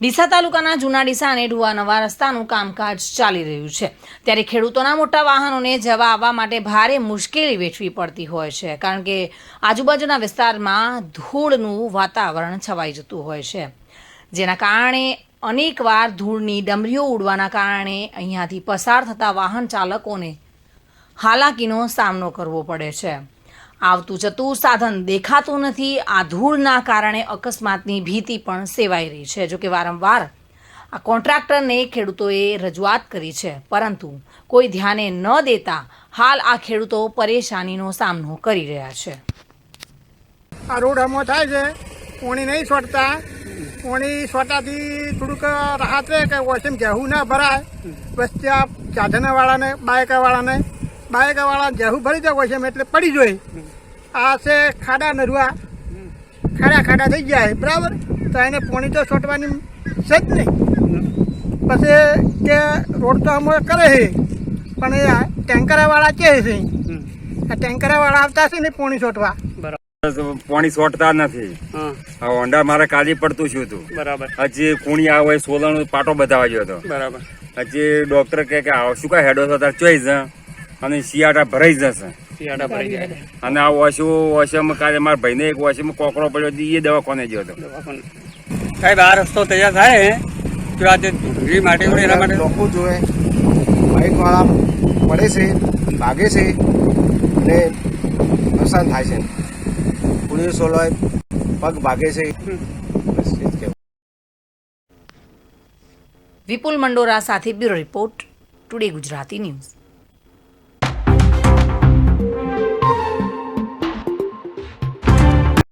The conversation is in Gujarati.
ડીસા તાલુકાના જૂના ડીસા અને ઢુવા નવા રસ્તાનું કામકાજ ચાલી રહ્યું છે. ત્યારે ખેડૂતોના મોટા વાહનોને જવા આવવા માટે ભારે મુશ્કેલી વેઠવી પડતી હોય છે, કારણ કે આજુબાજુના વિસ્તારમાં ધૂળનું વાતાવરણ છવાઈ જતું હોય છે. જેના કારણે અનેકવાર ધૂળની ડમરીઓ ઉડવાના કારણે અહીંયાથી પસાર થતા વાહન ચાલકોને હાલાકીનો સામનો કરવો પડે છે. આવતું જતું સાધન દેખાતું નથી. આ ધૂળના કારણે અકસ્માતની ભીતિ પણ સેવાઈ રહી છે. જોકે વારંવાર આ કોન્ટ્રાક્ટરને ખેડૂતોએ રજૂઆત કરી છે. પરંતુ કોઈ ધ્યાને ન દેતા હાલ આ ખેડૂતો પરેશાનીનો સામનો કરી રહ્યા છે. આ રોડ હમો થાય છે. કોણી નહીં છોડતા. કોણી છોટાથી થોડુંક રાહત રહે કે વોશિંગ જેહું ના ભરાય. બસ ત્યાં સાધનવાળાને, બાયકાવાળાને બાયકાવાળા જેહું ભરી જાય છે એટલે પડી જોઈ. આ છે ખાડા નરવા. ખાડા ખાડા થઈ જાય બરાબર? તો એને પોણી તો છોટવાની છે જ નહીં. પછી કે રોડ તો અમે કરે છે પણ એ ટેન્કરવાળા કે છે. આ ટેન્કરાવાળા આવતા છે ને પોણી છોટવા. પાણી છોટતા નથી. હા. આ હોન્ડા મારે કાલી પડતું શું હતું બરાબર. હજી કુણી આવે સોલણ પાટો બતાવવા ગયો હતો. બરાબર. હજી ડોક્ટર કે આવો શું કાંઈ હેડો છો તાર ચોઈ જ અને શિયાળા ભરાઈ જશે. શિયાળા ભરાઈ જાય. અને આ વોશું ઓછામાં કાલે મારા ભાઈને એક ઓછામાં કોકરો પડ્યો હતો એ દવાખાને ગયો હતો. સાહેબ આ રસ્તો તૈયાર થાય તો આજે ધૂળી માટે એના માટે લોકો જોવે બાઇક વાળા પડે છે ભાગે છે અને નુકસાન થાય છે. પોલીસવાળા પગ ભાગે છે. વિપુલ મંડોરા સાથે bureau report today Gujarati news.